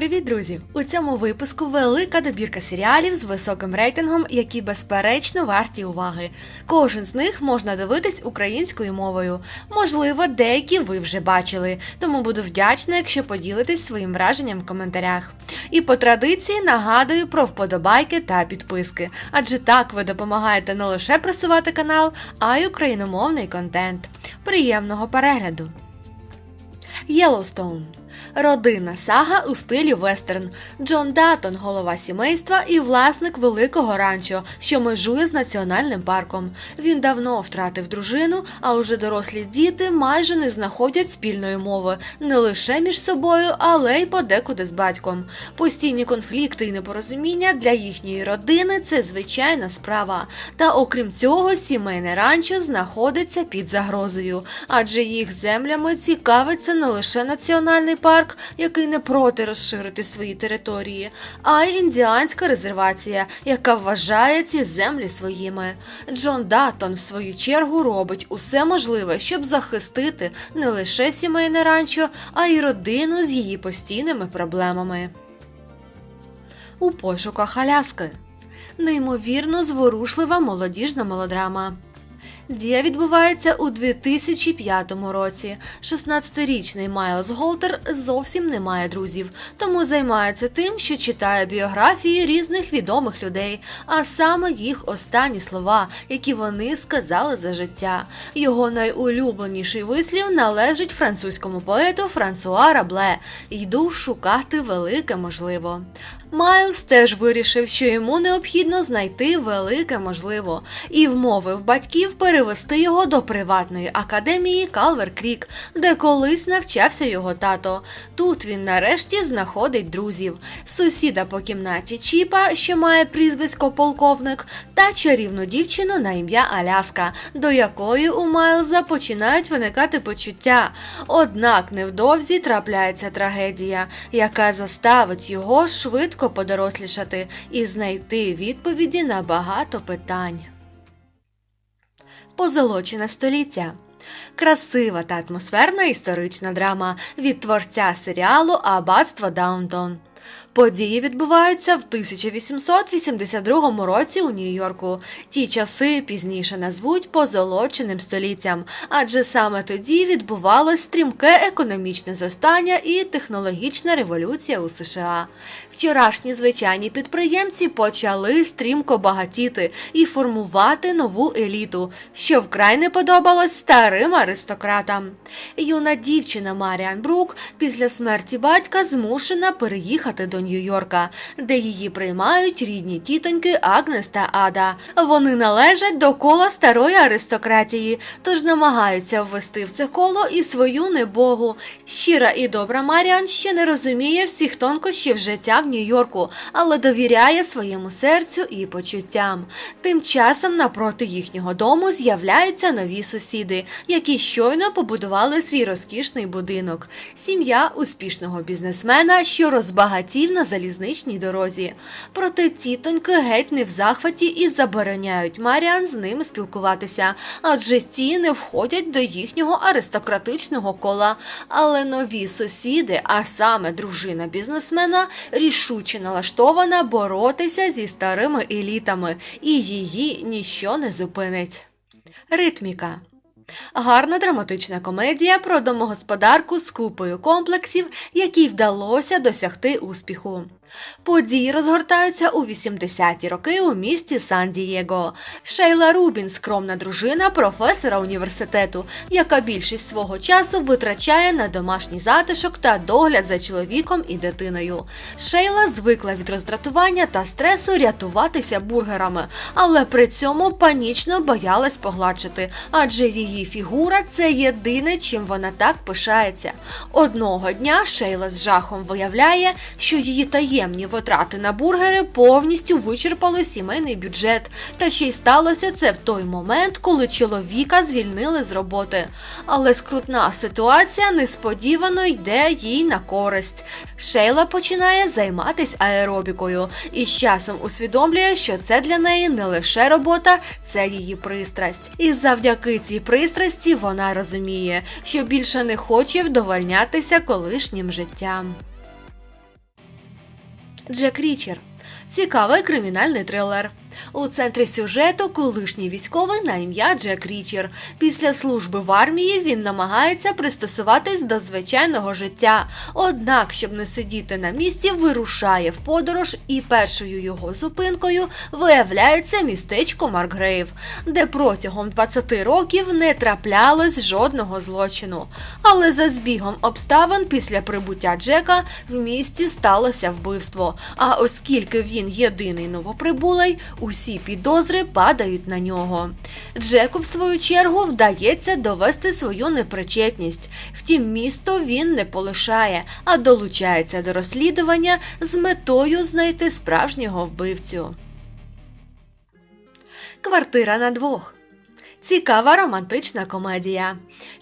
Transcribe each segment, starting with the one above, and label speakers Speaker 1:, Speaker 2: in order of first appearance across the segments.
Speaker 1: Привіт, друзі! У цьому випуску велика добірка серіалів з високим рейтингом, які безперечно варті уваги. Кожен з них можна дивитись українською мовою. Можливо, деякі ви вже бачили, тому буду вдячна, якщо поділитесь своїм враженням в коментарях. І по традиції нагадую про вподобайки та підписки, адже так ви допомагаєте не лише просувати канал, а й україномовний контент. Приємного перегляду! Єлоустоун. Родинна сага у стилі вестерн. Джон Датон, голова сімейства і власник великого ранчо, що межує з національним парком. Він давно втратив дружину, а уже дорослі діти майже не знаходять спільної мови не лише між собою, але й подекуди з батьком. Постійні конфлікти і непорозуміння для їхньої родини це звичайна справа. Та окрім цього, сімейне ранчо знаходиться під загрозою, адже їх землями цікавиться не лише національний парк, який не проти розширити свої території, а й індіанська резервація, яка вважає ці землі своїми. Джон Даттон, в свою чергу, робить усе можливе, щоб захистити не лише сімейне ранчо, а й родину з її постійними проблемами. У пошуках Аляски. Неймовірно зворушлива молодіжна мелодрама. Дія відбувається у 2005 році. 16-річний Майлз Голтер зовсім не має друзів, тому займається тим, що читає біографії різних відомих людей, а саме їх останні слова, які вони сказали за життя. Його найулюбленіший вислів належить французькому поету Франсуа Рабле Йду шукати велике можливо. Майлз теж вирішив, що йому необхідно знайти велике можливо, і вмовив батьків перевести його до приватної академії Калвер Крік, де колись навчався його тато. Тут він нарешті знаходить друзів, сусіда по кімнаті Чіпа, що має прізвисько полковник, та чарівну дівчину на ім'я Аляска, до якої у Майлза починають виникати почуття. Однак невдовзі трапляється трагедія, яка заставить його швидко подорослішати і знайти відповіді на багато питань. Позолочене століття. Красива та атмосферна історична драма від творця серіалу Аббатство Даунтон. Події відбуваються в 1882 році у Нью-Йорку. Ті часи пізніше назвуть позолоченим століттям, адже саме тоді відбувалось стрімке економічне зростання і технологічна революція у США. Вчорашні звичайні підприємці почали стрімко багатіти і формувати нову еліту, що вкрай не подобалось старим аристократам. Юна дівчина Маріан Брук після смерті батька змушена переїхати до Нью-Йорка, де її приймають рідні тітоньки Агнес та Ада. Вони належать до кола старої аристократії, тож намагаються ввести в це коло і свою небогу. Щира і добра Маріан ще не розуміє всіх тонкощів життя в Нью-Йорку, але довіряє своєму серцю і почуттям. Тим часом напроти їхнього дому з'являються нові сусіди, які щойно побудували свій розкішний будинок. Сім'я успішного бізнесмена, що розбагатів на залізничній дорозі. Проте тітоньки геть не в захваті і забороняють Маріан з ними спілкуватися, адже ті не входять до їхнього аристократичного кола. Але нові сусіди, а саме дружина бізнесмена, рішуче налаштована боротися зі старими елітами, і її ніщо не зупинить. Ритміка Гарна драматична комедія про домогосподарку з купою комплексів, якій вдалося досягти успіху. Події розгортаються у 80-ті роки у місті Сан-Дієго. Шейла Рубін, скромна дружина професора університету, яка більшість свого часу витрачає на домашній затишок та догляд за чоловіком і дитиною. Шейла звикла від роздратування та стресу рятуватися бургерами, але при цьому панічно боялась погладшити, адже її фігура це єдине, чим вона так пишається. Одного дня Шейла з жахом виявляє, що її таємні витрати на бургери повністю вичерпали сімейний бюджет. Та ще й сталося це в той момент, коли чоловіка звільнили з роботи. Але скрутна ситуація несподівано йде їй на користь. Шейла починає займатися аеробікою і з часом усвідомлює, що це для неї не лише робота, це її пристрасть. І завдяки цій пристрасті вона розуміє, що більше не хоче вдовольнятися колишнім життям. Джек Річер. Цікавий кримінальний трилер. У центрі сюжету колишній військовий на ім'я Джек Річер. Після служби в армії він намагається пристосуватись до звичайного життя. Однак, щоб не сидіти на місці, вирушає в подорож, і першою його зупинкою виявляється містечко Маркгрейв, де протягом 20 років не траплялось жодного злочину. Але за збігом обставин після прибуття Джека в місті сталося вбивство. А оскільки він єдиний новоприбулий, усі підозри падають на нього. Джеку, в свою чергу, вдається довести свою непричетність. Втім, місто він не полишає, а долучається до розслідування з метою знайти справжнього вбивцю. Квартира на двох. Цікава романтична комедія.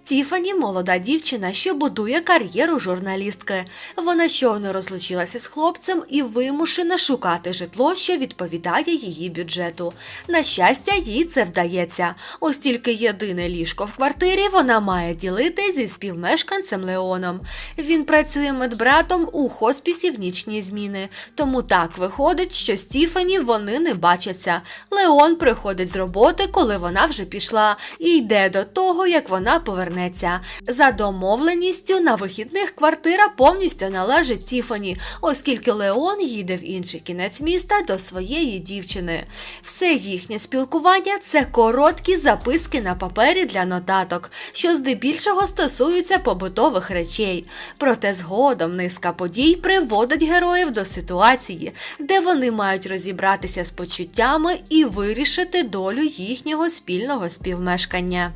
Speaker 1: Тіфані молода дівчина, що будує кар'єру журналістки. Вона щойно розлучилася з хлопцем і вимушена шукати житло, що відповідає її бюджету. На щастя, їй це вдається. Ось тільки єдине ліжко в квартирі вона має ділити зі співмешканцем Леоном. Він працює медбратом у хоспісі в нічні зміни. Тому так виходить, що з Тіфані вони не бачаться. Леон приходить з роботи, коли вона вже пішла, і йде до того, як вона повернеться. За домовленістю на вихідних квартира повністю належить Тіфані, оскільки Леон їде в інший кінець міста до своєї дівчини. Все їхнє спілкування це короткі записки на папері для нотаток, що здебільшого стосуються побутових речей. Проте згодом низка подій приводить героїв до ситуації, де вони мають розібратися з почуттями і вирішити долю їхнього спільного співмешкання.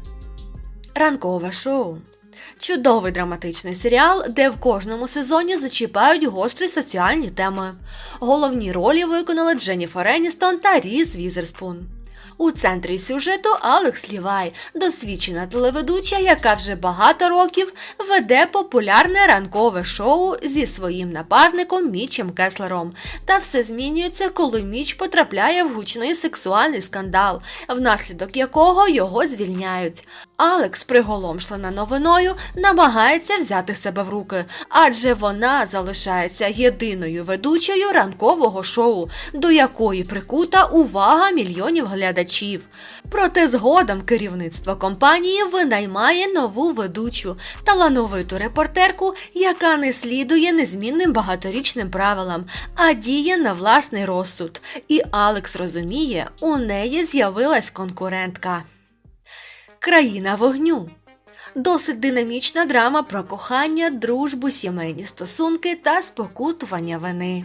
Speaker 1: Ранкове шоу. Чудовий драматичний серіал, де в кожному сезоні зачіпають гострі соціальні теми. Головні ролі виконали Дженніфер Еністон та Різ Візерспун. У центрі сюжету Алекс Лівай, досвідчена телеведуча, яка вже багато років веде популярне ранкове шоу зі своїм напарником Мічем Кеслером. Та все змінюється, коли Міч потрапляє в гучний сексуальний скандал, внаслідок якого його звільняють. Алекс, приголомшлена новиною, намагається взяти себе в руки, адже вона залишається єдиною ведучою ранкового шоу, до якої прикута увага мільйонів глядачів. Проте згодом керівництво компанії винаймає нову ведучу, талановиту репортерку, яка не слідує незмінним багаторічним правилам, а діє на власний розсуд. І Алекс розуміє, у неї з'явилась конкурентка. Країна вогню. Досить динамічна драма про кохання, дружбу, сімейні стосунки та спокутування вини.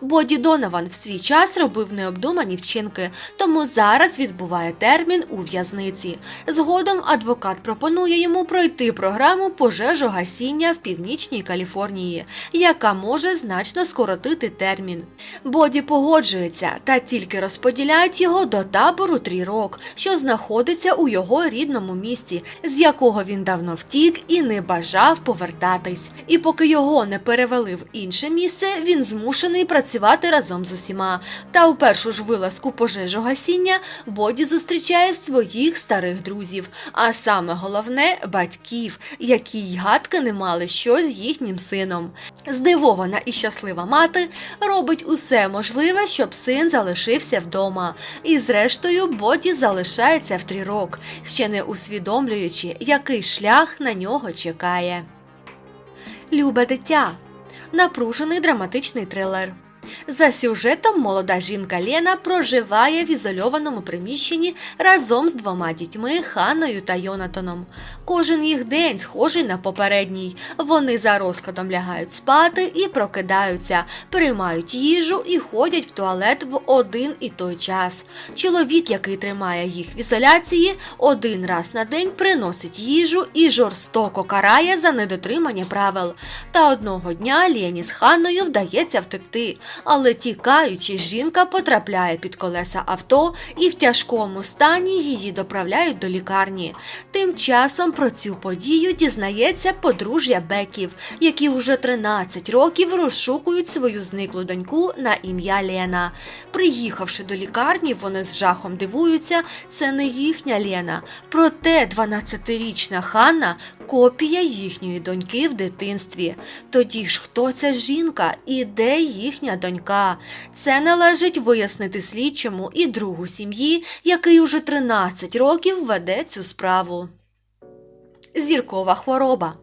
Speaker 1: Боді Донован в свій час робив необдумані вчинки, тому зараз відбуває термін у в'язниці. Згодом адвокат пропонує йому пройти програму пожежогасіння в північній Каліфорнії, яка може значно скоротити термін. Боді погоджується та тільки розподіляють його до табору Трірок, що знаходиться у його рідному місті, з якого він давно втік і не бажав повертатись. І поки його не перевели в інше місце, він змушений працювати разом з усіма. Та у першу ж вилазку пожежогасіння Боді зустрічає своїх старих друзів, а саме головне батьків, які й гадки не мали що з їхнім сином. Здивована і щаслива мати робить усе можливе, щоб син залишився вдома. І зрештою Боді залишається в трірок, ще не усвідомлюючи, який шлях на нього чекає. Любе дитя. Напружений драматичний трилер. За сюжетом молода жінка Лена проживає в ізольованому приміщенні разом з двома дітьми Ханною та Йонатаном. Кожен їх день схожий на попередній. Вони за розкладом лягають спати і прокидаються, приймають їжу і ходять в туалет в один і той час. Чоловік, який тримає їх в ізоляції, один раз на день приносить їжу і жорстоко карає за недотримання правил. Та одного дня Лені з Ханною вдається втекти але тікаючи, жінка потрапляє під колеса авто і в тяжкому стані її доправляють до лікарні. Тим часом про цю подію дізнається подружжя Беків, які уже 13 років розшукують свою зниклу доньку на ім'я Лена. Приїхавши до лікарні, вони з жахом дивуються, це не їхня Лена. Проте 12-річна Ханна копія їхньої доньки в дитинстві. Тоді ж хто ця жінка і де їхня донька? Це належить вияснити слідчому і другу сім'ї, який уже 13 років веде цю справу. Зіркова хвороба.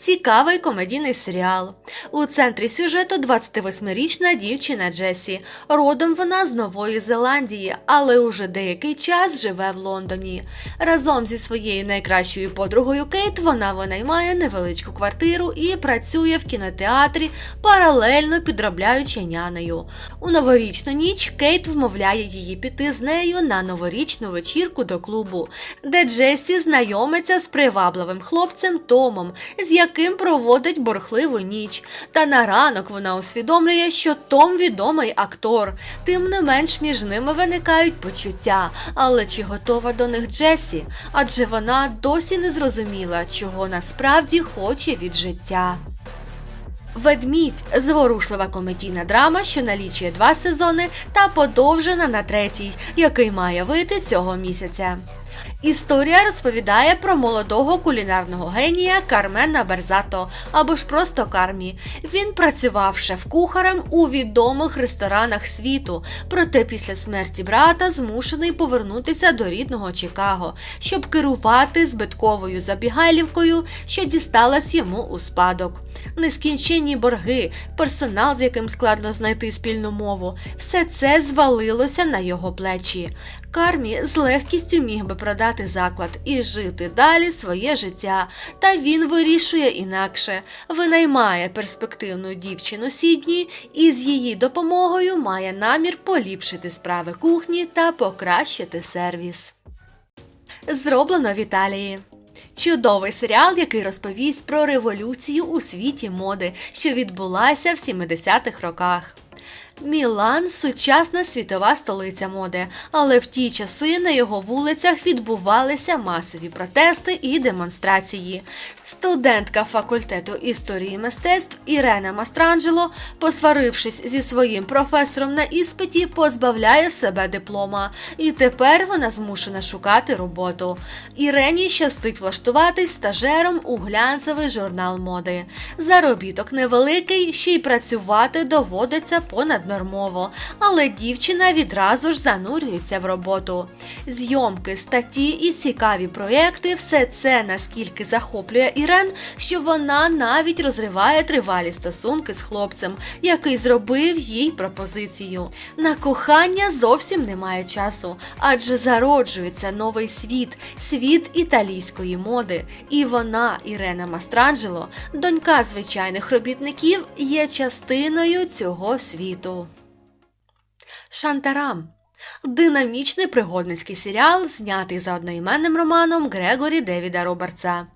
Speaker 1: Цікавий комедійний серіал. У центрі сюжету 28-річна дівчина Джесі. Родом вона з Нової Зеландії, але уже деякий час живе в Лондоні. Разом зі своєю найкращою подругою Кейт вона винаймає невеличку квартиру і працює в кінотеатрі, паралельно підробляючи нянею. У новорічну ніч Кейт вмовляє її піти з нею на новорічну вечірку до клубу, де Джесі знайомиться з привабливим хлопцем Томом з яким проводить борхливу ніч. Та на ранок вона усвідомлює, що Том відомий актор. Тим не менш між ними виникають почуття. Але чи готова до них Джесі? Адже вона досі не зрозуміла, чого насправді хоче від життя. Ведмідь зворушлива комедійна драма, що налічує два сезони, та подовжена на третій, який має вийти цього місяця. Історія розповідає про молодого кулінарного генія Кармена Берзато або ж просто Кармі. Він працював шеф-кухарем у відомих ресторанах світу, проте після смерті брата змушений повернутися до рідного Чикаго, щоб керувати збитковою забігайлівкою, що дісталась йому у спадок. Нескінченні борги, персонал, з яким складно знайти спільну мову, все це звалилося на його плечі. Кармі з легкістю міг би продати заклад і жити далі своє життя. Та він вирішує інакше, винаймає перспективну дівчину Сідні і з її допомогою має намір поліпшити справи кухні та покращити сервіс. Зроблено в Італії. Чудовий серіал, який розповість про революцію у світі моди, що відбулася в 70-х роках. Мілан сучасна світова столиця моди, але в ті часи на його вулицях відбувалися масові протести і демонстрації. Студентка факультету історії мистецтв Ірена Мастранджело, посварившись зі своїм професором на іспиті, позбавляє себе диплома, і тепер вона змушена шукати роботу. Ірені щастить влаштуватись стажером у глянцевий журнал моди. Заробіток невеликий, ще й працювати доводиться понад нормово, але дівчина відразу ж занурюється в роботу. Зйомки, статті і цікаві проєкти все це наскільки захоплює Ірен, що вона навіть розриває тривалі стосунки з хлопцем, який зробив їй пропозицію. На кохання зовсім немає часу, адже зароджується новий світ, світ італійської моди. І вона, Ірена Мастранджело, донька звичайних робітників, є частиною цього світу. Шантарам динамічний пригодницький серіал, знятий за одноіменним романом Грегорі Девіда Робертса.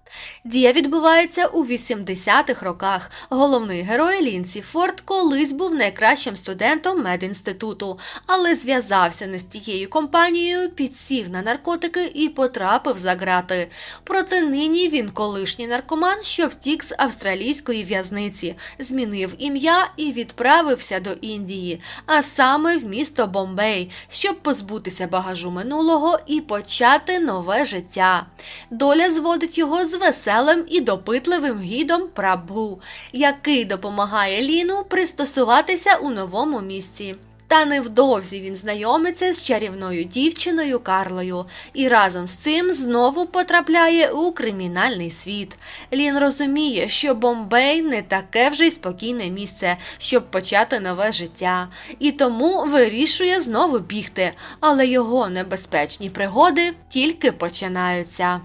Speaker 1: Дія відбувається у 80-х роках. Головний герой Лінсі Форд колись був найкращим студентом медінституту, але зв'язався не з тією компанією, підсів на наркотики і потрапив за грати. Проте нині він колишній наркоман, що втік з австралійської в'язниці, змінив ім'я і відправився до Індії, а саме в місто Бомбей, щоб позбутися багажу минулого і почати нове життя. Доля зводить його з веселим і допитливим гідом Прабгу, який допомагає Ліну пристосуватися у новому місці. Та невдовзі він знайомиться з чарівною дівчиною Карлою і разом з цим знову потрапляє у кримінальний світ. Лін розуміє, що Бомбей не таке вже й спокійне місце, щоб почати нове життя, і тому вирішує знову бігти, але його небезпечні пригоди тільки починаються.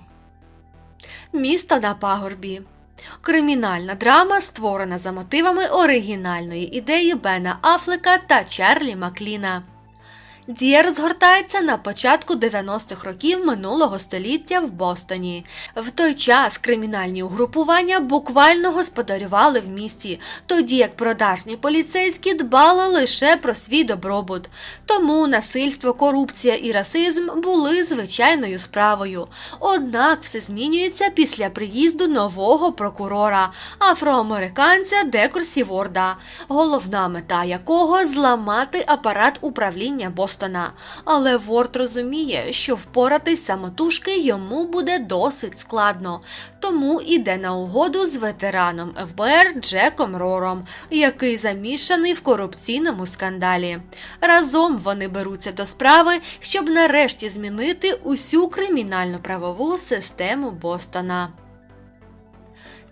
Speaker 1: Місто на пагорбі. Кримінальна драма створена за мотивами оригінальної ідеї Бена Афлека та Чарлі Макліна. Дія розгортається на початку 90-х років минулого століття в Бостоні. В той час кримінальні угрупування буквально господарювали в місті, тоді як продажні поліцейські дбали лише про свій добробут. Тому насильство, корупція і расизм були звичайною справою. Однак все змінюється після приїзду нового прокурора, афроамериканця Декорсі Ворда, головна мета якого зламати апарат управління Бостона. Але Ворд розуміє, що впоратись самотужки йому буде досить складно, тому іде на угоду з ветераном ФБР Джеком Рором, який замішаний в корупційному скандалі. Разом вони беруться до справи, щоб нарешті змінити усю кримінальну правову систему Бостона.